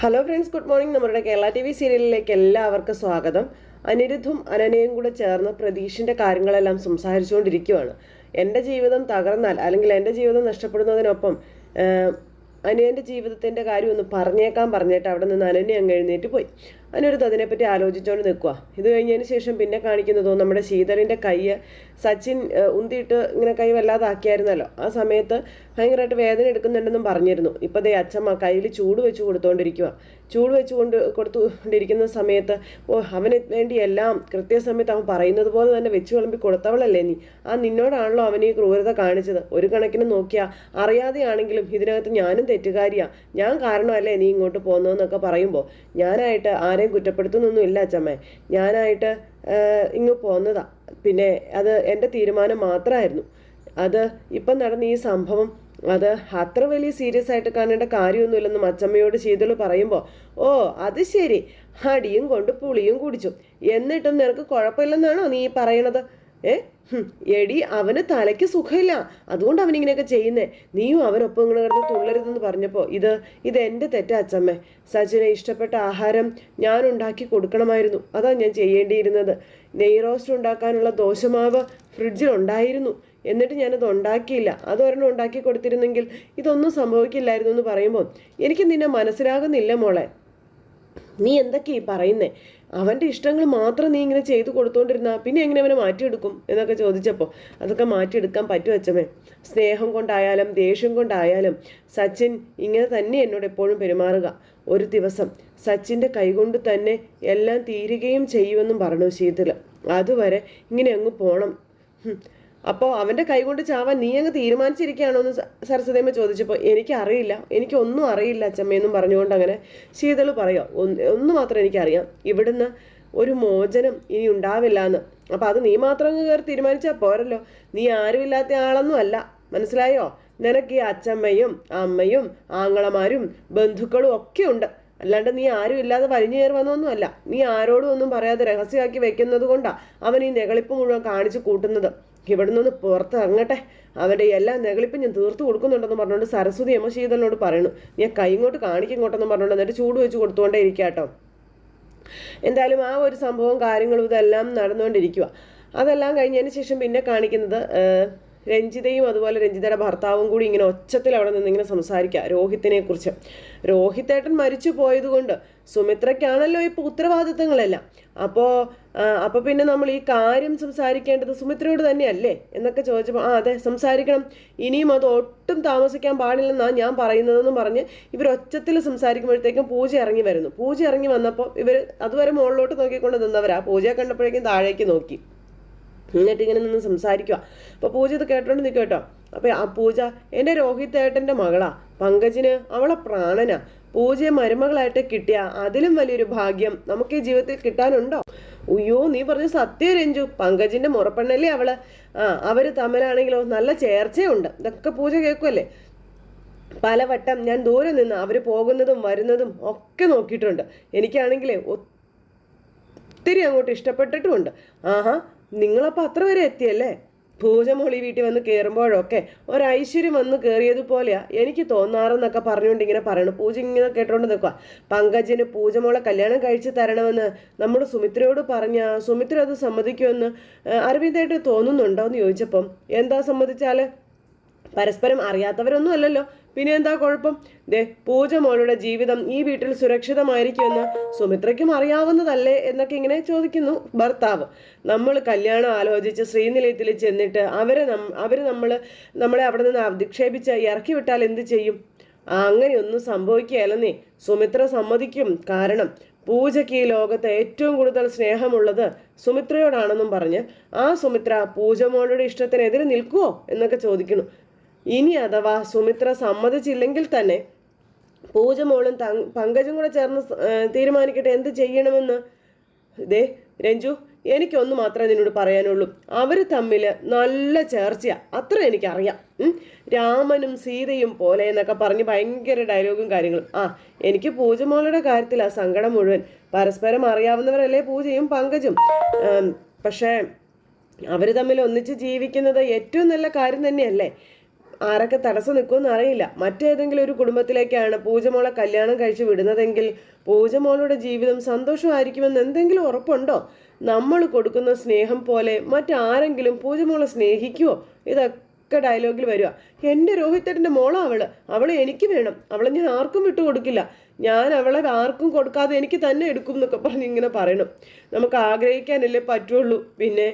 Hello friends good morning നമ്മുടെ Kerala T V സീരിയലിലേക്ക് എല്ലാവർക്കും സ്വാഗതം. അനിരുദ്ധും അനനയും കൂടെ ചേർന്ന് പ്രതീഷിന്റെ കാര്യങ്ങളെല്ലാം സംസാരിച്ചുകൊണ്ടിരിക്കുകയാണ് എന്റെ ജീവിതം തകർന്നാൽ അല്ലെങ്കിൽ എന്റെ ജീവിതം നഷ്ടപ്പെടുന്നതിനൊപ്പം അനിയന്റെ ജീവിതത്തിന്റെ കാര്യം ഒന്ന് പറഞ്ഞേക്കാൻ പറഞ്ഞിട്ട് അവിടെ നിന്ന് അനന്യ അങ്ങ് എഴുന്നേറ്റ് പോയി. അനിരുദ്ധ അതിനെപ്പറ്റി ആലോചിച്ചുകൊണ്ട് നിൽക്കുക ഇത് കഴിഞ്ഞതിന് ശേഷം പിന്നെ കാണിക്കുന്നതോ നമ്മുടെ ശീതലിന്റെ കൈ സച്ചിൻ ഉന്തിയിട്ട് ഇങ്ങനെ കൈ വല്ലാതാക്കിയായിരുന്നല്ലോ. ആ സമയത്ത് ഭയങ്കരമായിട്ട് വേദന എടുക്കുന്നുണ്ടെന്നും പറഞ്ഞിരുന്നു. ഇപ്പം ദേ അച്ഛമ്മ കയ്യിൽ ചൂട് വെച്ച് കൊടുത്തുകൊണ്ടിരിക്കുക ചൂട് വെച്ച് കൊണ്ട് കൊടുത്തുകൊണ്ടിരിക്കുന്ന സമയത്ത് ഓ അവന് വേണ്ടി എല്ലാം കൃത്യസമയത്ത് അവൻ പറയുന്നത് പോലെ തന്നെ വെച്ച് വിളമ്പി കൊടുത്തവളല്ലേ നീ? ആ നിന്നോടാണല്ലോ അവൻ ഈ ക്രൂരത കാണിച്ചത്. ഒരു കണക്കിന് നോക്കിയാൽ അറിയാതെയാണെങ്കിലും ഇതിനകത്ത് ഞാനും തെറ്റുകാരിയാ. ഞാൻ കാരണമല്ലേ നീ ഇങ്ങോട്ട് പോകുന്നതെന്നൊക്കെ പറയുമ്പോൾ ഞാനായിട്ട് ആരെയും കുറ്റപ്പെടുത്തുന്നൊന്നുമില്ല അച്ഛമ്മേ. ഞാനായിട്ട് ഇങ്ങ് പോന്നതാ. പിന്നെ അത് എന്റെ തീരുമാനം മാത്രമായിരുന്നു അത് ഇപ്പം നടന്ന ഈ സംഭവം അത് അത്ര വലിയ സീരിയസ് ആയിട്ട് കാണേണ്ട കാര്യമൊന്നുമില്ലെന്നും അച്ചമ്മയോട് ശീതൾ പറയുമ്പോൾ ഓ അത് ശരി. അടിയും കൊണ്ട് പുളിയും കുടിച്ചു. എന്നിട്ടും നിനക്ക് കുഴപ്പമില്ലെന്നാണോ നീ പറയണത്? ഏ? എടി അവന് തലയ്ക്ക് സുഖമില്ല. അതുകൊണ്ട് അവൻ ഇങ്ങനെയൊക്കെ ചെയ്യുന്നേ. നീയും അവനൊപ്പം ഇങ്ങനെ കിടന്ന് തുള്ളരുതെന്ന് പറഞ്ഞപ്പോൾ ഇത് ഇത് എന്റെ തെറ്റാ അച്ചമ്മേ. സച്ചിനെ ഇഷ്ടപ്പെട്ട ആഹാരം ഞാൻ ഉണ്ടാക്കി കൊടുക്കണമായിരുന്നു. അതാ ഞാൻ ചെയ്യേണ്ടിയിരുന്നത്. നെയ് റോസ്റ്റ് ഉണ്ടാക്കാനുള്ള ദോശമാവ് ഫ്രിഡ്ജിൽ ഉണ്ടായിരുന്നു. എന്നിട്ട് ഞാനത് ഉണ്ടാക്കിയില്ല. അതൊരെണ്ണം ഉണ്ടാക്കി കൊടുത്തിരുന്നെങ്കിൽ ഇതൊന്നും സംഭവിക്കില്ലായിരുന്നു എന്ന് പറയുമ്പോൾ എനിക്ക് നിന്നെ മനസ്സിലാകുന്നില്ല മോളെ. നീ എന്തൊക്കെയാ ഈ പറയുന്നേ? അവന്റെ ഇഷ്ടങ്ങൾ മാത്രം നീ ഇങ്ങനെ ചെയ്തു കൊടുത്തോണ്ടിരുന്ന പിന്നെ എങ്ങനെ അവനെ മാറ്റിയെടുക്കും എന്നൊക്കെ ചോദിച്ചപ്പോൾ അതൊക്കെ മാറ്റിയെടുക്കാൻ പറ്റും അച്ഛമേ സ്നേഹം കൊണ്ടായാലും ദേഷ്യം കൊണ്ടായാലും സച്ചിൻ ഇങ്ങനെ തന്നെ എന്നോട് എപ്പോഴും പെരുമാറുക. ഒരു ദിവസം സച്ചിന്റെ കൈകൊണ്ട് തന്നെ എല്ലാം തീരുകയും ചെയ്യുമെന്നും പറഞ്ഞു ശീതൽ അതുവരെ ഇങ്ങനെ അങ്ങ് പോണം. അപ്പോൾ അവന്റെ കൈകൊണ്ട് ചാവാൻ നീ അങ്ങ് തീരുമാനിച്ചിരിക്കുകയാണോ എന്ന് സരസ്വതിയമ്മ ചോദിച്ചപ്പോൾ എനിക്കറിയില്ല എനിക്കൊന്നും അറിയില്ല അച്ചമ്മയെന്നും പറഞ്ഞുകൊണ്ട് അങ്ങനെ ശീതൾ പറയാം ഒന്ന് മാത്രം എനിക്കറിയാം ഇവിടുന്ന് ഒരു മോചനം ഇനി ഉണ്ടാവില്ല എന്ന്. അപ്പോൾ അത് നീ മാത്രം കയറി തീരുമാനിച്ചാൽ പോരല്ലോ നീ ആരുമില്ലാത്ത ആളൊന്നും അല്ല മനസ്സിലായോ? നിനക്ക് ഈ അച്ചമ്മയും അമ്മയും ആങ്ങളമാരും ബന്ധുക്കളും ഒക്കെ ഉണ്ട്. അല്ലാണ്ട് നീ ആരും ഇല്ലാതെ വലിഞ്ഞു കയറി വന്നൊന്നുമല്ല നീ ആരോടും ഒന്നും പറയാതെ രഹസ്യമാക്കി വെക്കുന്നത് കൊണ്ടാണ് അവൻ ഈ നെകളിപ്പ് മുഴുവൻ കാണിച്ചു കൂട്ടുന്നത്. ഇവിടെ നിന്ന് പുറത്തിറങ്ങട്ടെ. അവരുടെ എല്ലാ നെകളിപ്പും ഞാൻ തീർത്തു കൊടുക്കുന്നുണ്ടെന്ന് പറഞ്ഞുകൊണ്ട് സരസ്വതി അമ്മ ശീതലിനോട് പറയുന്നു. ഞാൻ കൈ ഇങ്ങോട്ട് കാണിക്കിങ്ങോട്ടെന്ന് പറഞ്ഞുകൊണ്ട് എന്നിട്ട് ചൂട് വെച്ച് കൊടുത്തുകൊണ്ടേ ഇരിക്കാട്ടോ എന്തായാലും ആ ഒരു സംഭവം കാര്യങ്ങളും ഇതെല്ലാം നടന്നുകൊണ്ടിരിക്കുക അതെല്ലാം കഴിഞ്ഞതിന് ശേഷം പിന്നെ കാണിക്കുന്നത് രഞ്ജിതയും അതുപോലെ രഞ്ജിതയുടെ ഭർത്താവും കൂടി ഇങ്ങനെ ഒച്ചത്തിൽ അവിടെ നിന്ന് ഇങ്ങനെ സംസാരിക്കുക രോഹിത്തിനെ കുറിച്ച്. രോഹിത്തേട്ടൻ മരിച്ചു പോയതുകൊണ്ട് സുമിത്രയ്ക്കാണല്ലോ ഇപ്പോൾ ഉത്തരവാദിത്തങ്ങളെല്ലാം. അപ്പോൾ അപ്പോൾ പിന്നെ നമ്മൾ ഈ കാര്യം സംസാരിക്കേണ്ടത് സുമിത്രയോട് തന്നെയല്ലേ എന്നൊക്കെ ചോദിച്ചപ്പോൾ ആ അതെ സംസാരിക്കണം. ഇനിയും അത് ഒട്ടും താമസിക്കാൻ പാടില്ലെന്നാണ് ഞാൻ പറയുന്നതെന്ന് പറഞ്ഞ് ഇവർ ഒച്ചത്തിൽ സംസാരിക്കുമ്പോഴത്തേക്കും പൂജ ഇറങ്ങി വരുന്നു. പൂജ ഇറങ്ങി വന്നപ്പോൾ ഇവർ അതുവരെ മുകളിലോട്ട് നോക്കിക്കൊണ്ട് നിന്നവരാ. പൂജയെ കണ്ടപ്പോഴേക്കും താഴേക്ക് നോക്കി. എന്നിട്ട് ഇങ്ങനെ നിന്ന് സംസാരിക്കുക അപ്പോൾ പൂജ ഇത് കേട്ടോണ്ട് നിൽക്കും കേട്ടോ. അപ്പോൾ ആ പൂജ എന്റെ രോഹിത് ഏട്ടന്റെ മകളാ. പങ്കജിന് അവളെ പ്രാണനാ. പൂജയെ മരുമകളായിട്ട് കിട്ടിയ അതിലും വലിയൊരു ഭാഗ്യം നമുക്ക് ഈ ജീവിതത്തിൽ കിട്ടാനുണ്ടോ? ഉയ്യോ നീ പറഞ്ഞ സത്യം രഞ്ജു. പങ്കജിന്റെ മുറപ്പെണ്ണല്ലേ അവൾ? ആ അവർ തമ്മിലാണെങ്കിലോ നല്ല ചേർച്ചയുണ്ട്. ഇതൊക്കെ പൂജ കേൾക്കുമല്ലേ പലവട്ടം ഞാൻ ദൂരെ നിന്ന് അവർ പോകുന്നതും വരുന്നതും ഒക്കെ നോക്കിയിട്ടുണ്ട്. എനിക്കാണെങ്കിലേ ഒത്തിരി അങ്ങോട്ട് ഇഷ്ടപ്പെട്ടിട്ടുമുണ്ട്. ആഹാ നിങ്ങളപ്പോൾ അത്ര വരെ എത്തിയല്ലേ? പൂജമോളി വീട്ടിൽ വന്ന് കയറുമ്പോഴൊക്കെ ഒരൈശ്വര്യം വന്ന് കയറിയതുപോലെയാ എനിക്ക് തോന്നാറെന്നൊക്കെ പറഞ്ഞുകൊണ്ട് ഇങ്ങനെ പറയണു. പൂജ ഇങ്ങനെ കേട്ടോണ്ട് നിൽക്കുക പങ്കജിന് പൂജമോളെ കല്യാണം കഴിച്ച് തരണമെന്ന് നമ്മുടെ സുമിത്രയോട് പറഞ്ഞ സുമിത്ര അത് സമ്മതിക്കുമെന്ന് അരവിന്ദായിട്ട് തോന്നുന്നുണ്ടോ എന്ന് ചോദിച്ചപ്പം എന്താ സമ്മതിച്ചാൽ? പരസ്പരം അറിയാത്തവരൊന്നും അല്ലല്ലോ. പിന്നെ എന്താ കുഴപ്പം? ദേ പൂജ മോളുടെ ജീവിതം ഈ വീട്ടിൽ സുരക്ഷിതമായിരിക്കുമെന്ന് സുമിത്രയ്ക്കും അറിയാവുന്നതല്ലേ എന്നൊക്കെ ഇങ്ങനെ ചോദിക്കുന്നു ഭർത്താവ്. നമ്മൾ കല്യാണം ആലോചിച്ച് ശ്രീനിലയത്തിൽ ചെന്നിട്ട് അവരെ അവർ നമ്മൾ നമ്മളെ അവിടെ നിന്ന് അധിക്ഷേപിച്ച് ഇറക്കി വിട്ടാൽ എന്ത് ചെയ്യും? ആ, അങ്ങനെയൊന്നും സംഭവിക്കുകയല്ലെന്നേ. സുമിത്ര സമ്മതിക്കും. കാരണം പൂജയ്ക്ക് ഈ ലോകത്ത് ഏറ്റവും കൂടുതൽ സ്നേഹമുള്ളത് സുമിത്രയോടാണെന്നും പറഞ്ഞ് ആ സുമിത്ര പൂജമോളുടെ ഇഷ്ടത്തിനെതിരെ നിൽക്കുവോ എന്നൊക്കെ ചോദിക്കുന്നു. ഇനി അഥവാ സുമിത്ര സമ്മതിച്ചില്ലെങ്കിൽ തന്നെ പൂജമോളും പങ്കജും കൂടെ ചേർന്ന് തീരുമാനിക്കട്ടെ എന്ത് ചെയ്യണമെന്ന്? ദേ രഞ്ജു എനിക്കൊന്ന് മാത്രമേ നിന്നോട് പറയാനുള്ളൂ. അവർ തമ്മിൽ നല്ല ചേർച്ചയാണ് അത്ര എനിക്കറിയാം. രാമനും സീതയും പോലെ എന്നൊക്കെ പറഞ്ഞ് ഭയങ്കര ഡയലോഗും കാര്യങ്ങളും. ആ എനിക്ക് പൂജമോളുടെ കാര്യത്തിലാണ് സങ്കടം മുഴുവൻ. പരസ്പരം അറിയാവുന്നവരല്ലേ പൂജയും പങ്കജും? പക്ഷേ അവർ തമ്മിൽ ഒന്നിച്ച് ജീവിക്കുന്നത് ഏറ്റവും നല്ല കാര്യം തന്നെയല്ലേ? ആരൊക്കെ തടസ്സം നിൽക്കുമെന്ന് അറിയില്ല. മറ്റേതെങ്കിലും ഒരു കുടുംബത്തിലേക്കാണ് പൂജമോളെ കല്യാണം കഴിച്ച് വിടുന്നതെങ്കിൽ പൂജമോളുടെ ജീവിതം സന്തോഷമായിരിക്കുമെന്ന് എന്തെങ്കിലും ഉറപ്പുണ്ടോ? നമ്മൾ കൊടുക്കുന്ന സ്നേഹം പോലെ മറ്റാരെങ്കിലും പൂജമോളെ സ്നേഹിക്കുമോ ഇതൊക്കെ ഒക്കെ ഡയലോഗിൽ വരിക. എന്റെ രോഹിത്തേട്ടന്റെ മോളാ അവൾ. അവൾ എനിക്ക് വേണം. അവളെ ഞാൻ ആർക്കും വിട്ടു കൊടുക്കില്ല. ഞാൻ അവളെ ആർക്കും കൊടുക്കാതെ എനിക്ക് തന്നെ എടുക്കും എന്നൊക്കെ പറഞ്ഞ് ഇങ്ങനെ പറയണം. നമുക്ക് ആഗ്രഹിക്കാനല്ലേ പറ്റുള്ളൂ. പിന്നെ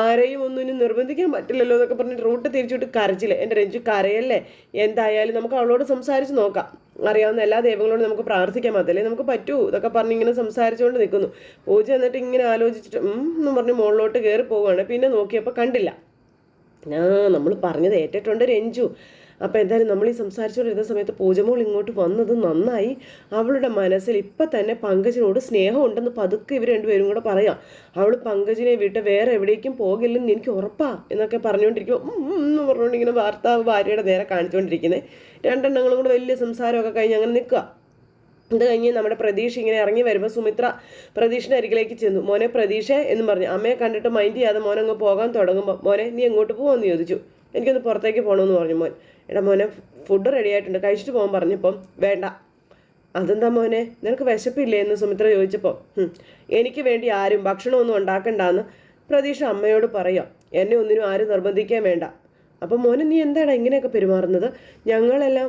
ആരെയും ഒന്നും ഇനി നിർബന്ധിക്കാൻ പറ്റില്ലല്ലോ എന്നൊക്കെ പറഞ്ഞിട്ട് റൂട്ട് തിരിച്ചിട്ട് കരച്ചില്ലേ എന്റെ രഞ്ജു കരയല്ലേ? എന്തായാലും നമുക്ക് അവളോട് സംസാരിച്ച് നോക്കാം. അറിയാവുന്ന എല്ലാ ദൈവങ്ങളോടും നമുക്ക് പ്രാർത്ഥിക്കാൻ മാത്രമല്ലേ നമുക്ക് പറ്റൂ? ഇതൊക്കെ പറഞ്ഞ് ഇങ്ങനെ സംസാരിച്ചുകൊണ്ട് നിൽക്കുന്നു. പൂജ എന്നിട്ട് ഇങ്ങനെ ആലോചിച്ചിട്ട് എന്ന് പറഞ്ഞ് മുകളിലോട്ട് കയറി പോവുകയാണ് പിന്നെ നോക്കിയപ്പോൾ കണ്ടില്ല. ആ നമ്മൾ പറഞ്ഞത് ഏറ്റിട്ടുണ്ട് രഞ്ജു. അപ്പോൾ എന്തായാലും നമ്മൾ ഈ സംസാരിച്ചുകൊണ്ടിരുന്ന സമയത്ത് പൂജമോൾ ഇങ്ങോട്ട് വന്നത് നന്നായി. അവളുടെ മനസ്സിൽ ഇപ്പം തന്നെ പങ്കജിനോട് സ്നേഹമുണ്ടെന്ന് പതുക്കെ ഇവർ രണ്ടുപേരും കൂടെ പറയാം. അവൾ പങ്കജിനെ വിട്ട് വേറെ എവിടേക്കും പോകില്ലെന്ന് എനിക്ക് ഉറപ്പാ എന്നൊക്കെ പറഞ്ഞുകൊണ്ടിരിക്കും എന്ന് പറഞ്ഞുകൊണ്ട് ഇങ്ങനെ ഭർത്താവ് ഭാര്യയുടെ നേരെ കാണിച്ചുകൊണ്ടിരിക്കുന്നത് രണ്ടെണ്ണങ്ങളും കൂടെ വലിയ സംസാരമൊക്കെ കഴിഞ്ഞ് അങ്ങനെ നിൽക്കുക ഇത് കഴിഞ്ഞ് നമ്മുടെ പ്രതീക്ഷ ഇങ്ങനെ ഇറങ്ങി വരുമ്പോൾ സുമിത്ര പ്രതീഷിന്റെ അരികിലേക്ക് ചെന്നു. മോനെ പ്രതീക്ഷ എന്ന് പറഞ്ഞു. അമ്മയെ കണ്ടിട്ട് മൈൻഡ് ചെയ്യാതെ മോനെ അങ്ങ് പോകാൻ തുടങ്ങുമ്പോൾ മോനെ നീ എങ്ങോട്ട് പോകുമെന്ന് ചോദിച്ചു. എനിക്കൊന്ന് പുറത്തേക്ക് പോകണമെന്ന് പറഞ്ഞു മോൻ. എടാ മോനെ ഫുഡ് റെഡി ആയിട്ടുണ്ട്. കഴിച്ചിട്ട് പോകാൻ പറഞ്ഞപ്പം വേണ്ട. അതെന്താ മോനെ? നിനക്ക് വിശപ്പില്ലേ? എന്ന് സുമിത്ര ചോദിച്ചപ്പോൾ എനിക്ക് വേണ്ടി ആരും ഭക്ഷണമൊന്നും ഉണ്ടാക്കണ്ടെന്ന് പ്രതീക്ഷ അമ്മയോട് പറയാം. എന്നെ ഒന്നിനും ആരും നിർബന്ധിക്കാൻ വേണ്ട. അപ്പം മോനെ നീ എന്താണ് ഇങ്ങനെയൊക്കെ പെരുമാറുന്നത്? ഞങ്ങളെല്ലാം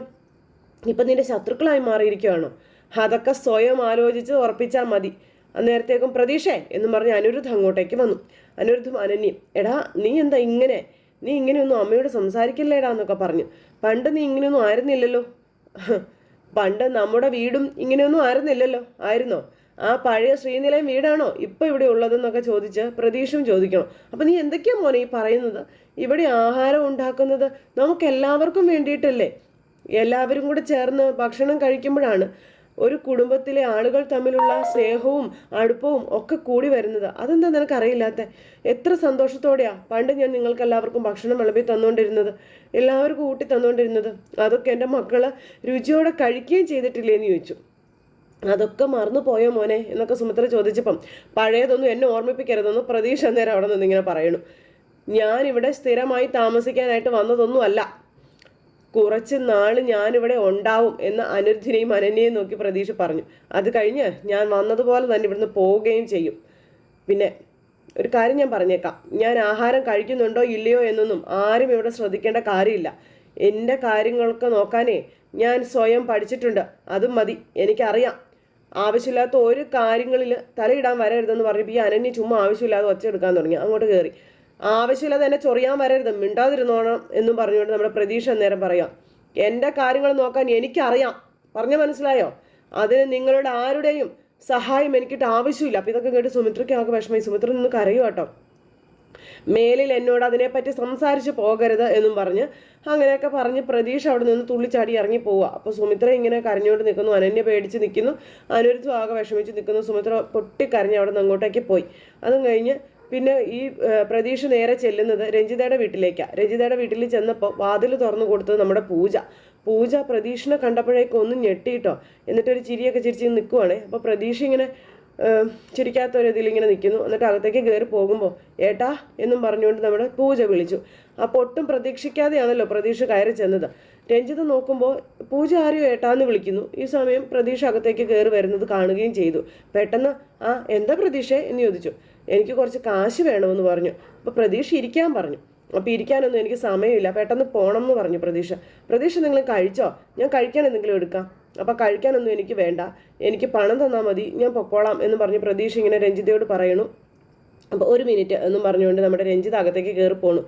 ഇപ്പം നിന്റെ ശത്രുക്കളായി മാറിയിരിക്കുകയാണോ അതൊക്കെ സ്വയം ആലോചിച്ച് ഉറപ്പിച്ചാൽ മതി. അന്നേരത്തേക്കും പ്രതീക്ഷേ എന്ന് പറഞ്ഞ് അനിരുദ്ധ അങ്ങോട്ടേക്ക് വന്നു. അനിരുദ്ധം അനന്യം എടാ നീ എന്താ ഇങ്ങനെ? നീ ഇങ്ങനെയൊന്നും അമ്മയോട് സംസാരിക്കില്ലേടാ എന്നൊക്കെ പറഞ്ഞു. പണ്ട് നീ ഇങ്ങനെയൊന്നും ആയിരുന്നില്ലല്ലോ. പണ്ട് നമ്മുടെ വീടും ഇങ്ങനെയൊന്നും ആയിരുന്നില്ലല്ലോ. ആയിരുന്നോ? ആ പഴയ ശ്രീനിലയം വീടാണോ ഇപ്പൊ ഇവിടെ ഉള്ളതെന്നൊക്കെ ചോദിച്ച് പ്രതീക്ഷയും ചോദിക്കണം. അപ്പൊ നീ എന്തൊക്കെയാ മോനെ ഈ പറയുന്നത്? ഇവിടെ ആഹാരം ഉണ്ടാക്കുന്നത് നമുക്ക് എല്ലാവർക്കും വേണ്ടിയിട്ടല്ലേ? എല്ലാവരും കൂടെ ചേർന്ന് ഭക്ഷണം കഴിക്കുമ്പോഴാണ്. ഒരു കുടുംബത്തിലെ ആളുകൾ തമ്മിലുള്ള സ്നേഹവും അടുപ്പവും ഒക്കെ കൂടി വരുന്നത്. അതെന്താ നിനക്ക് അറിയില്ലാത്ത? എത്ര സന്തോഷത്തോടെയാ പണ്ട് ഞാൻ നിങ്ങൾക്ക് എല്ലാവർക്കും ഭക്ഷണം വിളമ്പി തന്നുകൊണ്ടിരുന്നത് എല്ലാവർക്കും ഊട്ടി തന്നുകൊണ്ടിരുന്നത്. അതൊക്കെ എന്റെ മക്കൾ രുചിയോടെ കഴിക്കുകയും ചെയ്തിട്ടില്ലേ എന്ന് ചോദിച്ചു. അതൊക്കെ മറന്നു പോയോ മോനെ? എന്നൊക്കെ സുമിത്ര ചോദിച്ചപ്പം പഴയതൊന്നും എന്നെ ഓർമ്മിപ്പിക്കരുതെന്ന് പ്രതീക്ഷ നേരം അവിടെ നിന്ന് ഇങ്ങനെ പറയണു ഞാൻ ഇവിടെ സ്ഥിരമായി താമസിക്കാനായിട്ട് വന്നതൊന്നും അല്ല കുറച്ച് നാൾ ഞാനിവിടെ ഉണ്ടാവും എന്ന് അനിർജിനെയും അനന്യയും നോക്കി പ്രതീക്ഷ പറഞ്ഞു. അത് കഴിഞ്ഞ് ഞാൻ വന്നതുപോലെ തന്നെ ഇവിടുന്ന് പോവുകയും ചെയ്യും. പിന്നെ ഒരു കാര്യം ഞാൻ പറഞ്ഞേക്കാം. ഞാൻ ആഹാരം കഴിക്കുന്നുണ്ടോ ഇല്ലയോ എന്നൊന്നും ആരും ഇവിടെ ശ്രദ്ധിക്കേണ്ട കാര്യമില്ല. എന്റെ കാര്യങ്ങളൊക്കെ നോക്കാനേ ഞാൻ സ്വയം പഠിച്ചിട്ടുണ്ട്. അതും മതി. എനിക്കറിയാം. ആവശ്യമില്ലാത്ത ഒരു കാര്യങ്ങളിൽ തലയിടാൻ വരരുതെന്ന് പറഞ്ഞപ്പോൾ ഈ അനന്യ ചുമ്മാ ആവശ്യമില്ലാതെ ഒച്ച എടുക്കാൻ തുടങ്ങി. അങ്ങോട്ട് കയറി. ആവശ്യമില്ലാതെ എന്നെ ചൊറിയാൻ വരരുത്. മിണ്ടാതിരുന്നോണം എന്നും പറഞ്ഞുകൊണ്ട് നമ്മുടെ പ്രതീക്ഷ അന്നേരം പറയാം. എന്റെ കാര്യങ്ങൾ നോക്കാൻ എനിക്കറിയാം. പറഞ്ഞു മനസ്സിലായോ? അതിന് നിങ്ങളുടെ ആരുടെയും സഹായം എനിക്കിട്ട് ആവശ്യമില്ല. അപ്പം ഇതൊക്കെ കേട്ട് സുമിത്രയ്ക്ക് ആകെ വിഷമമായി. സുമിത്ര നിന്ന് കരയൂ കേട്ടോ മേലിൽ എന്നോട് അതിനെപ്പറ്റി സംസാരിച്ച് പോകരുത് എന്നും പറഞ്ഞ് അങ്ങനെയൊക്കെ പറഞ്ഞ് പ്രതീക്ഷ അവിടെ നിന്ന് തുള്ളിച്ചാടി ഇറങ്ങി പോവുക അപ്പോൾ സുമിത്ര ഇങ്ങനെ കരഞ്ഞുകൊണ്ട് നിൽക്കുന്നു അനന്യ പേടിച്ച് നിൽക്കുന്നു അനുരുദ്ധം ആകെ വിഷമിച്ച് നിൽക്കുന്നു സുമിത്ര പൊട്ടിക്കരഞ്ഞ് അവിടെ നിന്ന് അങ്ങോട്ടേക്ക് പോയി. അതും കഴിഞ്ഞ് പിന്നെ ഈ പ്രതീക്ഷ നേരെ ചെല്ലുന്നത് രഞ്ജിതയുടെ വീട്ടിലേക്കാണ് രഞ്ജിതയുടെ വീട്ടിൽ ചെന്നപ്പോൾ വാതിൽ തുറന്നു കൊടുത്തത് നമ്മുടെ പൂജ. പൂജ പ്രതീക്ഷനെ കണ്ടപ്പോഴേക്കും ഒന്ന് ഞെട്ടിയിട്ടോ എന്നിട്ടൊരു ചിരിയൊക്കെ ചിരിച്ച് നിൽക്കുവാണേ അപ്പോൾ പ്രതീക്ഷ ഇങ്ങനെ ചിരിക്കാത്ത ഒരു ഇതിൽ ഇങ്ങനെ നിൽക്കുന്നു എന്നിട്ട് അകത്തേക്ക് കയറി പോകുമ്പോൾ ഏട്ടാ എന്നും പറഞ്ഞുകൊണ്ട് നമ്മുടെ പൂജ വിളിച്ചു. അപ്പോൾ ഒട്ടും പ്രതീക്ഷിക്കാതെയാണല്ലോ പ്രതീക്ഷ കയറി ചെന്നത്. രഞ്ജിത നോക്കുമ്പോൾ പൂജ ആരെയോ ഏട്ടാന്ന് വിളിക്കുന്നു. ഈ സമയം പ്രതീക്ഷ അകത്തേക്ക് കയറി വരുന്നത് കാണുകയും ചെയ്തു. പെട്ടെന്ന് ആ എന്താ പ്രതീക്ഷ? എന്ന് ചോദിച്ചു. എനിക്ക് കുറച്ച് കാശ് വേണമെന്ന് പറഞ്ഞു. അപ്പോൾ പ്രതീക്ഷ ഇരിക്കാൻ പറഞ്ഞു. അപ്പോൾ ഇരിക്കാനൊന്നും എനിക്ക് സമയമില്ല. പെട്ടെന്ന് പോകണം എന്ന് പറഞ്ഞു പ്രതീക്ഷ. പ്രതീക്ഷ നിങ്ങൾ കഴിച്ചോ? ഞാൻ കഴിക്കാൻ എന്തെങ്കിലും എടുക്കാം. അപ്പോൾ കഴിക്കാനൊന്നും എനിക്ക് വേണ്ട. എനിക്ക് പണം തന്നാൽ മതി. ഞാൻ പൊക്കോളാം എന്ന് പറഞ്ഞ് പ്രതീക്ഷ ഇങ്ങനെ രഞ്ജിതയോട് പറയണു. അപ്പോൾ ഒരു മിനിറ്റ് എന്നും പറഞ്ഞുകൊണ്ട് നമ്മുടെ രഞ്ജിത അകത്തേക്ക് കയറി പോണു.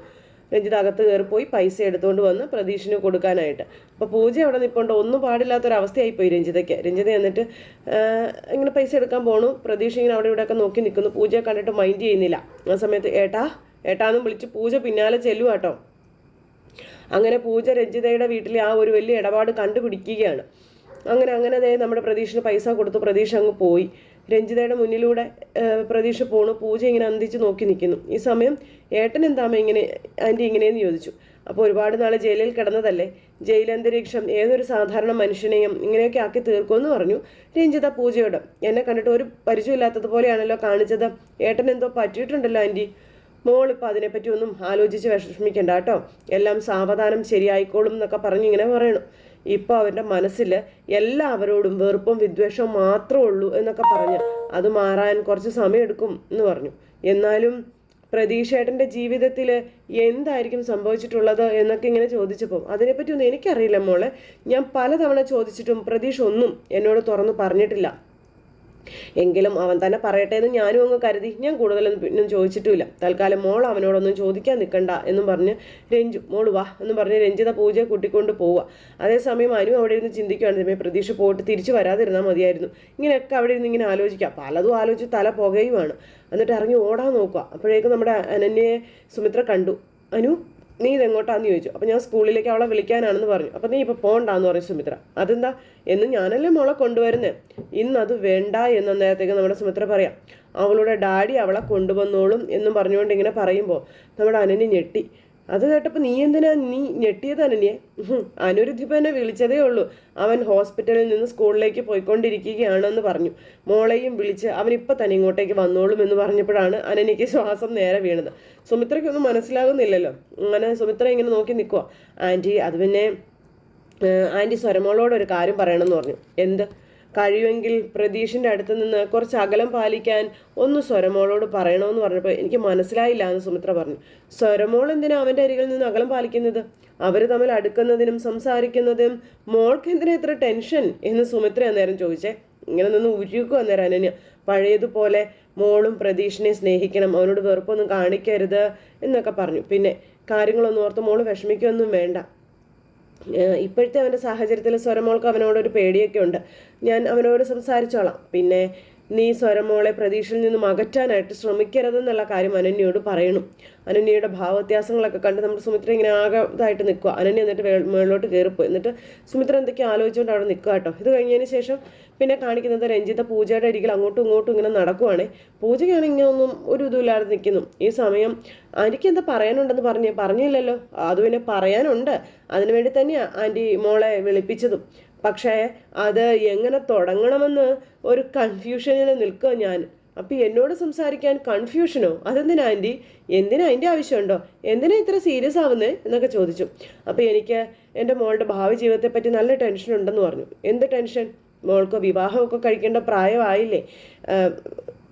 രഞ്ജിത അകത്ത് കയറിപ്പോയി പൈസ എടുത്തുകൊണ്ട് വന്ന് പ്രതീക്ഷിന് കൊടുക്കാനായിട്ട്. അപ്പോൾ പൂജ അവിടെ നിൽപ്പുണ്ട് ഒന്നും പാടില്ലാത്തൊരവസ്ഥയായിപ്പോയി രഞ്ജിതയ്ക്ക്. രഞ്ജിത എന്നിട്ട് ഇങ്ങനെ പൈസ എടുക്കാൻ പോണു. പ്രതീക്ഷ ഇങ്ങനെ അവിടെ ഇവിടെയൊക്കെ നോക്കി നിൽക്കുന്നു പൂജയെ കണ്ടിട്ട് മൈൻഡ് ചെയ്യുന്നില്ല. ആ സമയത്ത് ഏട്ടാ ഏട്ടാന്നും വിളിച്ച് പൂജ പിന്നാലെ ചെല്ലുക കേട്ടോ അങ്ങനെ പൂജ രഞ്ജിതയുടെ വീട്ടിലെ ആ ഒരു വലിയ ഇടപാട് കണ്ടുപിടിക്കുകയാണ്. അങ്ങനെ അങ്ങനെ അതേ നമ്മുടെ പ്രതീക്ഷന് പൈസ കൊടുത്തു. പ്രതീക്ഷ അങ്ങ് പോയി. രഞ്ജിതയുടെ മുന്നിലൂടെ പ്രതീക്ഷ പോണു. പൂജ ഇങ്ങനെ അന്തിച്ച് നോക്കി നിൽക്കുന്നു ഈ സമയം ഏട്ടൻ എന്താമ ഇങ്ങനെ ആന്റി ഇങ്ങനെയെന്ന് ചോദിച്ചു. അപ്പോൾ ഒരുപാട് നാൾ ജയിലിൽ കിടന്നതല്ലേ? ജയിലന്തരീക്ഷം ഏതൊരു സാധാരണ മനുഷ്യനെയും ഇങ്ങനെയൊക്കെ ആക്കി തീർക്കുമെന്ന് പറഞ്ഞു രഞ്ജിത പൂജയോട്. എന്നെ കണ്ടിട്ട് ഒരു പരിചയമില്ലാത്തതുപോലെയാണല്ലോ കാണിച്ചത്. ഏട്ടൻ എന്തോ പറ്റിയിട്ടുണ്ടല്ലോ ആന്റി. ഇപ്പം അതിനെപ്പറ്റി ഒന്നും ആലോചിച്ച് വിഷമിക്കണ്ട കേട്ടോ. എല്ലാം സാവധാനം ശരിയായിക്കോളും എന്നൊക്കെ പറഞ്ഞ് ഇങ്ങനെ പറയണം. ഇപ്പോൾ അവരുടെ മനസ്സിൽ എല്ലാവരോടും വെറുപ്പും വിദ്വേഷവും മാത്രമേ ഉള്ളൂ എന്നൊക്കെ പറഞ്ഞ് അത് മാറാൻ കുറച്ച് സമയമെടുക്കും എന്ന് പറഞ്ഞു. എന്നാലും പ്രതീക്ഷേട്ടന്റെ ജീവിതത്തിൽ എന്തായിരിക്കും സംഭവിച്ചിട്ടുള്ളത് എന്നൊക്കെ ഇങ്ങനെ ചോദിച്ചപ്പോൾ അതിനെപ്പറ്റി ഒന്നും എനിക്കറിയില്ല മോളെ. ഞാൻ പലതവണ ചോദിച്ചിട്ടും പ്രതീക്ഷ ഒന്നും എന്നോട് തുറന്നു പറഞ്ഞിട്ടില്ല. എങ്കിലും അവൻ തന്നെ പറയട്ടെ എന്ന് ഞാനും അങ്ങ് കരുതി. ഞാൻ കൂടുതലൊന്നും പിന്നെ ചോദിച്ചിട്ടുമില്ല. തൽക്കാലം മോൾ അവനോടൊന്നും ചോദിക്കാൻ നിൽക്കണ്ട എന്നും പറഞ്ഞ് രഞ്ജു മോൾ വാ എന്ന് പറഞ്ഞ് രഞ്ജിത പൂജയെ കൂട്ടിക്കൊണ്ട് പോവുക. അതേസമയം അനു അവിടെ ഇരുന്ന് ചിന്തിക്കുകയാണ് പ്രതീക്ഷ പോയിട്ട് തിരിച്ചു വരാതിരുന്നാൽ മതിയായിരുന്നു. ഇങ്ങനെയൊക്കെ അവിടെ ഇരുന്ന് ഇങ്ങനെ ആലോചിക്കുക. പലതും ആലോചിച്ച് തല പുകയുമാണ് എന്നിട്ട് ഇറങ്ങി ഓടാൻ നോക്കുക. അപ്പോഴേക്കും നമ്മുടെ അനന്യയെ സുമിത്ര കണ്ടു. അനു നീ ഇതെങ്ങോട്ടാന്ന് ചോദിച്ചു. അപ്പോൾ ഞാൻ സ്കൂളിലേക്ക് അവളെ വിളിക്കാനാണെന്ന് പറഞ്ഞു. അപ്പോൾ നീ ഇപ്പോൾ പോകണ്ടാന്ന് പറഞ്ഞു സുമിത്ര. അതെന്താ? എന്ന് ഞാനല്ലേ മോളെ കൊണ്ടുവരുന്നേ? ഇന്ന് അത് വേണ്ട എന്ന നേരത്തേക്ക് നമ്മുടെ സുമിത്ര പറയാം. അവളുടെ ഡാഡി അവളെ കൊണ്ടുവന്നോളും എന്നും പറഞ്ഞുകൊണ്ട് ഇങ്ങനെ പറയുമ്പോൾ നമ്മുടെ അനനി ഞെട്ടി. അത് കേട്ടപ്പോൾ നീ എന്തിനാ നീ ഞെട്ടിയത് അനന്യെ? അനുരുദ്ധിപ്പ് എന്നെ വിളിച്ചതേ ഉള്ളൂ. അവൻ ഹോസ്പിറ്റലിൽ നിന്ന് സ്കൂളിലേക്ക് പോയിക്കൊണ്ടിരിക്കുകയാണെന്ന് പറഞ്ഞു. മോളെയും വിളിച്ച് അവൻ ഇപ്പം തന്നെ ഇങ്ങോട്ടേക്ക് വന്നോളും എന്ന് പറഞ്ഞപ്പോഴാണ് അനന്യയ്ക്ക് ശ്വാസം നേരെ വീണത്. സുമിത്രയ്ക്കൊന്നും മനസ്സിലാകുന്നില്ലല്ലോ. അങ്ങനെ സുമിത്ര ഇങ്ങനെ നോക്കി നിൽക്കുക ആന്റി അത് പിന്നെ ആന്റി സ്വരമോളോട് ഒരു കാര്യം പറയണമെന്ന് പറഞ്ഞു. എന്ത്? കഴിയുമെങ്കിൽ പ്രതീഷിന്റെ അടുത്ത് നിന്ന് കുറച്ച് അകലം പാലിക്കാൻ ഒന്ന് സ്വരമോളോട് പറയണമെന്ന് പറഞ്ഞപ്പോൾ എനിക്ക് മനസ്സിലായില്ല എന്ന് സുമിത്ര പറഞ്ഞു. സ്വരമോൾ എന്തിനാ അവന്റെ അരികിൽ നിന്ന് അകലം പാലിക്കുന്നത്? അവർ തമ്മിൽ അടുക്കുന്നതിനും സംസാരിക്കുന്നതിനും മോൾക്ക് എന്തിനാ ഇത്ര ടെൻഷൻ എന്ന് സുമിത്ര അന്നേരം ചോദിച്ചേ. ഇങ്ങനെ നിന്ന് ഉരുക്കും അന്നേരം അനന്യ പഴയതുപോലെ മോളും പ്രതീഷിനെ സ്നേഹിക്കണം അവനോട് വെറുപ്പൊന്നും കാണിക്കരുത് എന്നൊക്കെ പറഞ്ഞു. പിന്നെ കാര്യങ്ങളൊന്നും ഓർത്ത് മോൾ വിഷമിക്കൊന്നും വേണ്ട. ഇപ്പോഴത്തെ അവന്റെ സാഹചര്യത്തിൽ സ്വരമോൾക്ക് അവനോടൊരു പേടിയൊക്കെ ഉണ്ട്. ഞാൻ അവനോട് സംസാരിച്ചോളാം. പിന്നെ നീ സ്വരമോളെ പ്രതീക്ഷയിൽ നിന്നും അകറ്റാനായിട്ട് ശ്രമിക്കരുതെന്നുള്ള കാര്യം അനന്യയോട് പറയണം. അനന്യയുടെ ഭാവവ്യത്യാസങ്ങളൊക്കെ കണ്ട് നമ്മുടെ സുമിത്ര ഇങ്ങനെ ആകെ ഇതായിട്ട് നിൽക്കുക. അനന്യ എന്നിട്ട് മേളിലോട്ട് കയറിപ്പോയി. എന്നിട്ട് സുമിത്ര എന്തൊക്കെയോ ആലോചിച്ചുകൊണ്ട് അവിടെ നിൽക്കുക കേട്ടോ. ഇത് കഴിഞ്ഞതിന് ശേഷം പിന്നെ കാണിക്കുന്നത് രഞ്ജിത പൂജയുടെ അരികിൽ അങ്ങോട്ടും ഇങ്ങോട്ടും ഇങ്ങനെ നടക്കുവാണേ. പൂജയ്ക്കാണ് ഇങ്ങനെ ഒന്നും ഒരു ഇതുമില്ലാതെ നിൽക്കുന്നു. ഈ സമയം ആന്റിക്ക് എന്താ പറയാനുണ്ടെന്ന് പറഞ്ഞ് പറഞ്ഞില്ലല്ലോ. അത് പിന്നെ പറയാനുണ്ട്. അതിനുവേണ്ടി തന്നെയാണ് ആന്റി മോളെ വിളിപ്പിച്ചതും. പക്ഷേ അത് എങ്ങനെ തുടങ്ങണമെന്ന് ഒരു കൺഫ്യൂഷനിൽ നിൽക്കുക ഞാൻ. അപ്പം എന്നോട് സംസാരിക്കാൻ കൺഫ്യൂഷനോ? അതെന്തിനാ ആന്റി എന്തിനാ അതിന്റെ ആവശ്യമുണ്ടോ? എന്തിനാ ഇത്ര സീരിയസ് ആവുന്നേ? എന്നൊക്കെ ചോദിച്ചു. അപ്പോൾ എനിക്ക് എന്റെ മോളുടെ ഭാവി ജീവിതത്തെപ്പറ്റി നല്ല ടെൻഷൻ ഉണ്ടെന്ന് പറഞ്ഞു. എന്ത് ടെൻഷൻ? മോൾക്ക് വിവാഹമൊക്കെ കഴിക്കേണ്ട പ്രായമായില്ലേ?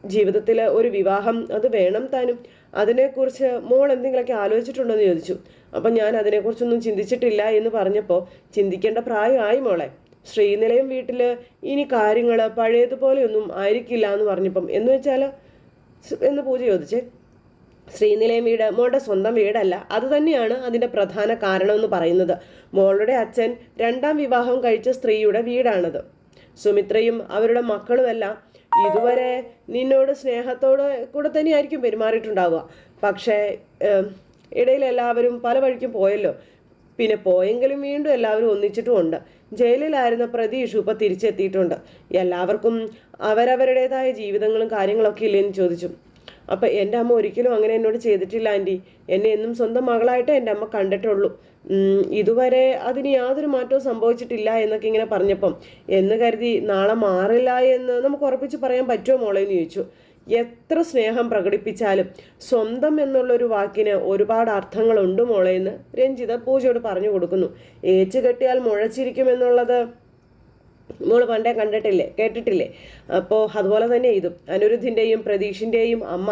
ജീവിതത്തിൽ ഒരു വിവാഹം അത് വേണം താനും. അതിനെക്കുറിച്ച് മോൾ എന്തെങ്കിലുമൊക്കെ ആലോചിച്ചിട്ടുണ്ടോ എന്ന് ചോദിച്ചു. അപ്പം ഞാൻ അതിനെക്കുറിച്ചൊന്നും ചിന്തിച്ചിട്ടില്ല എന്ന് പറഞ്ഞപ്പോൾ ചിന്തിക്കേണ്ട പ്രായമായി മോളെ. ശ്രീനിലയം വീട്ടിൽ ഇനി കാര്യങ്ങൾ പഴയതുപോലെയൊന്നും ആയിരിക്കില്ല എന്ന് പറഞ്ഞപ്പം എന്ന് വെച്ചാൽ എന്ന് പൂജ ചോദിച്ചേ. ശ്രീനിലയം വീട് മോളുടെ സ്വന്തം വീടല്ല. അത് തന്നെയാണ് അതിന്റെ പ്രധാന കാരണം എന്ന് പറയുന്നത്. മോളുടെ അച്ഛൻ രണ്ടാം വിവാഹം കഴിച്ച സ്ത്രീയുടെ വീടാണത്. സുമിത്രയും അവരുടെ മക്കളുമെല്ലാം ഇതുവരെ നിന്നോട് സ്നേഹത്തോട് കൂടെ തന്നെയായിരിക്കും പെരുമാറിയിട്ടുണ്ടാവുക. പക്ഷേ ഇടയിൽ എല്ലാവരും പല വഴിക്കും പോയല്ലോ. പിന്നെ പോയെങ്കിലും വീണ്ടും എല്ലാവരും ഒന്നിച്ചിട്ടുമുണ്ട്. ജയിലിലായിരുന്ന പ്രതീഷ് ഇപ്പം തിരിച്ചെത്തിയിട്ടുണ്ട്. എല്ലാവർക്കും അവരവരുടേതായ ജീവിതങ്ങളും കാര്യങ്ങളൊക്കെ ഇല്ലേന്ന് ചോദിച്ചു. അപ്പം എന്റെ അമ്മ ഒരിക്കലും അങ്ങനെ എന്നോട് ചെയ്തിട്ടില്ല ആന്റി എന്നെ എന്നും സ്വന്തം മകളായിട്ട് എന്റെ അമ്മ കണ്ടിട്ടുള്ളൂ. ഇതുവരെ അതിന് യാതൊരു മാറ്റവും സംഭവിച്ചിട്ടില്ല എന്നൊക്കെ ഇങ്ങനെ പറഞ്ഞപ്പം എന്ന് കരുതി നാളെ മാറില്ല എന്ന് നമുക്ക് ഉറപ്പിച്ച് പറയാൻ പറ്റുമോ മോളെ എന്ന് ചോദിച്ചു. എത്ര സ്നേഹം പ്രകടിപ്പിച്ചാലും സ്വന്തം എന്നുള്ളൊരു വാക്കിന് ഒരുപാട് അർത്ഥങ്ങളുണ്ട് മോളെ എന്ന് രഞ്ജിത പൂജയോട് പറഞ്ഞു കൊടുക്കുന്നു. ഏച്ചു കെട്ടിയാൽ മുഴച്ചിരിക്കുമെന്നുള്ളത് മോൾ പണ്ടേ കണ്ടിട്ടില്ലേ കേട്ടിട്ടില്ലേ? അപ്പോൾ അതുപോലെ തന്നെ ഇതും. അനിരുദ്ധിന്റെയും പ്രതീഷിന്റെയും അമ്മ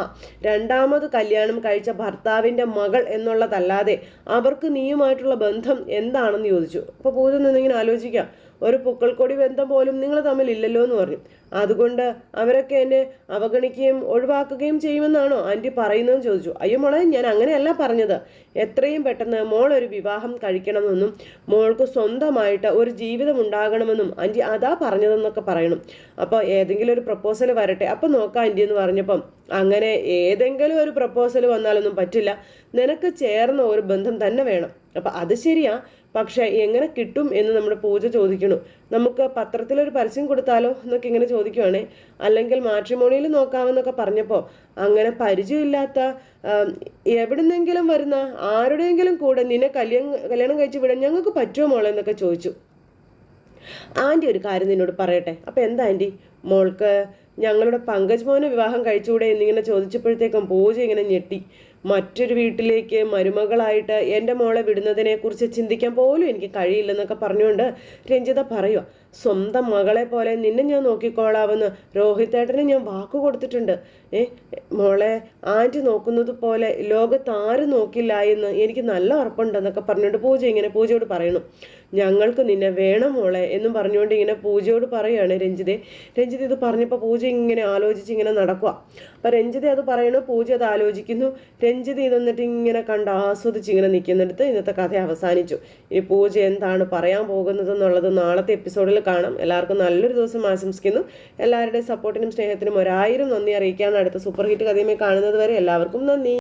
രണ്ടാമത് കല്യാണം കഴിച്ച ഭർത്താവിന്റെ മകൾ എന്നുള്ളതല്ലാതെ അവർക്ക് നീയുമായിട്ടുള്ള ബന്ധം എന്താണെന്ന് ചോദിച്ചു. അപ്പോൾ പൂജ നിന്നിങ്ങനെ ആലോചിക്കാം. ഒരു പൊക്കൾക്കൊടി ബന്ധം പോലും നിങ്ങൾ തമ്മിൽ ഇല്ലല്ലോ എന്ന് പറഞ്ഞു. അതുകൊണ്ട് അവരൊക്കെ എന്നെ അവഗണിക്കുകയും ഒഴിവാക്കുകയും ചെയ്യുമെന്നാണോ ആന്റി പറയുന്നതെന്ന് ചോദിച്ചു. അയ്യോ മോളെ ഞാൻ അങ്ങനെയല്ല പറഞ്ഞത്. എത്രയും പെട്ടെന്ന് മോൾ ഒരു വിവാഹം കഴിക്കണമെന്നും മോൾക്ക് സ്വന്തമായിട്ട് ഒരു ജീവിതം ഉണ്ടാകണമെന്നും ആന്റി അതാ പറഞ്ഞതെന്നൊക്കെ പറയണം. അപ്പോൾ ഏതെങ്കിലും ഒരു പ്രപ്പോസൽ വരട്ടെ. അപ്പോൾ നോക്കാം ആന്റി എന്ന് പറഞ്ഞപ്പം അങ്ങനെ ഏതെങ്കിലും ഒരു പ്രപ്പോസൽ വന്നാലൊന്നും പറ്റില്ല. നിനക്ക് ചേർന്ന ഒരു ബന്ധം തന്നെ വേണം. അപ്പം അത് ശരിയാ. പക്ഷെ എങ്ങനെ കിട്ടും എന്ന് നമ്മുടെ പൂജ ചോദിക്കണു. നമുക്ക് പത്രത്തിലൊരു പരസ്യം കൊടുത്താലോ എന്നൊക്കെ ഇങ്ങനെ ചോദിക്കുവാണേ. അല്ലെങ്കിൽ മാട്രിമോണിയിൽ നോക്കാമെന്നൊക്കെ പറഞ്ഞപ്പോൾ അങ്ങനെ പരിചയമില്ലാത്ത എവിടുന്നെങ്കിലും വരുന്ന ആരുടെയെങ്കിലും കൂടെ നിന്നെ കല്യാണം കല്യാണം കഴിച്ച് വിടാൻ ഞങ്ങൾക്ക് പറ്റുമോ മോളെ എന്നൊക്കെ ചോദിച്ചു. ആന്റി ഒരു കാര്യം നിന്നോട് പറയട്ടെ. അപ്പം എന്താ ആന്റി? മോൾക്ക് ഞങ്ങളുടെ പങ്കജ് മോനെ വിവാഹം കഴിച്ചുകൂടെ എന്നിങ്ങനെ ചോദിച്ചപ്പോഴത്തേക്കും പൂജ ഇങ്ങനെ ഞെട്ടി. മറ്റൊരു വീട്ടിലേക്ക് മരുമകളായിട്ട് എന്റെ മോളെ വിടുന്നതിനെക്കുറിച്ച് ചിന്തിക്കാൻ പോലും എനിക്ക് കഴിയില്ലെന്നൊക്കെ പറഞ്ഞുകൊണ്ട് രഞ്ജിത പറയുക സ്വന്തം മകളെ പോലെ നിന്നെ ഞാൻ നോക്കിക്കോളാമെന്ന് രോഹിത്തേട്ടന് ഞാൻ വാക്ക് കൊടുത്തിട്ടുണ്ട്. ഏ മോളെ ആന്റി നോക്കുന്നത് പോലെ ലോകത്ത് ആരും നോക്കില്ല എന്ന് എനിക്ക് നല്ല ഉറപ്പുണ്ടെന്നൊക്കെ പറഞ്ഞുകൊണ്ട് പൂജ ഇങ്ങനെ പൂജയോട് പറയണം ഞങ്ങൾക്ക് നിന്നെ വേണം മോളെ എന്നും പറഞ്ഞുകൊണ്ട് ഇങ്ങനെ പൂജയോട് പറയുകയാണ് രഞ്ജിതെ. രഞ്ജിത ഇത് പറഞ്ഞപ്പോൾ പൂജ ഇങ്ങനെ ആലോചിച്ച് ഇങ്ങനെ നടക്കുക അപ്പം രഞ്ജിത അത് പറയണു പൂജ അത് ആലോചിക്കുന്നു. രഞ്ജിത ഇതെന്നിട്ട് ഇങ്ങനെ കണ്ട് ആസ്വദിച്ച് ഇങ്ങനെ നിൽക്കുന്നിടത്ത് ഇന്നത്തെ കഥ അവസാനിച്ചു. ഈ പൂജ എന്താണ് പറയാൻ പോകുന്നത് എന്നുള്ളത് നാളത്തെ എപ്പിസോഡിൽ കാണാം. എല്ലാവർക്കും നല്ലൊരു ദിവസം ആശംസിക്കുന്നു. എല്ലാവരുടെയും സപ്പോർട്ടിനും സ്നേഹത്തിനും ഒരായിരം നന്ദി അറിയിക്കാനാണ് അടുത്ത സൂപ്പർ ഹിറ്റ് കഥയുമായി കാണുന്നത് വരെ. എല്ലാവർക്കും നന്ദി.